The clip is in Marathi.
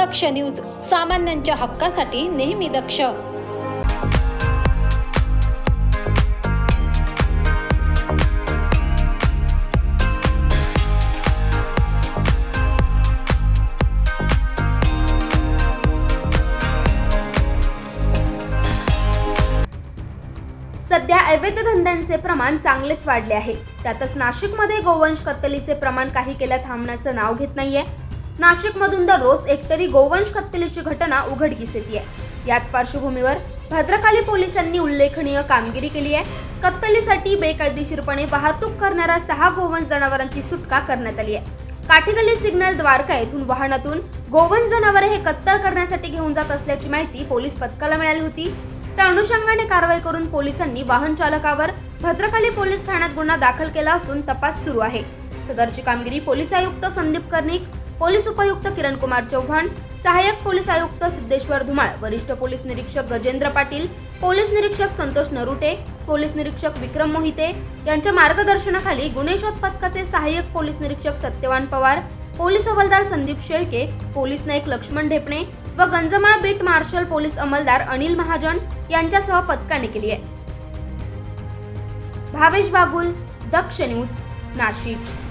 दक्ष न्यूज सामान्यांच्या हक्कासाठी नेहमी दक्ष. सध्या अवैध धंद्यांचे प्रमाण चांगलेच वाढले आहे. त्यातच नाशिकमध्ये गोवंश कत्तलीचे प्रमाण काही केल्या थांबण्याचं नाव घेत नाहीये. नाशिकमधून दररोज एकतरी गोवंश कत्तलीची घटना उघडकीस येते याच पार्श्वभूमीवर भद्रकाली पोलिसांनी उल्लेखनीय कामगिरी केली आहे. कत्तलीसाठी बेकायदेशीरपणे वाहतूक करणाऱ्या सहा गोवंश जनावरांची सुटका करण्यात आली आहे. काठीगल्ली सिग्नल द्वारका येथून वाहनातून गोवंश जनावरे हे कत्तल करण्यासाठी घेऊन जात असल्याची माहिती पोलीस पथकाला मिळाली होती. त्या अनुषंगाने कारवाई करून पोलिसांनी वाहन चालकावर भद्रकाली पोलीस ठाण्यात गुन्हा दाखल केला असून तपास सुरू आहे. सदरची कामगिरी पोलीस आयुक्त संदीप कर्णिक पोलीस उपायुक्त किरण कुमार चव्हाण सहाय्यक पोलीस आयुक्त सिद्धेश्वर धुमाळ वरिष्ठ पोलीस निरीक्षक गजेंद्र पाटील पोलीस निरीक्षक संतोष नरुटे पोलीस निरीक्षक विक्रम मोहिते यांच्या मार्गदर्शनाखाली गुन्हे शोध पथकाचे सहाय्यक पोलीस निरीक्षक सत्यवान पवार पोलीस हवालदार संदीप शेळके पोलीस नाईक लक्ष्मण ढेपणे व गंजमाळ बीट मार्शल पोलीस अंमलदार अनिल महाजन यांच्यासह पथकाने केली आहे. भावेश बागुल दक्ष न्यूज नाशिक.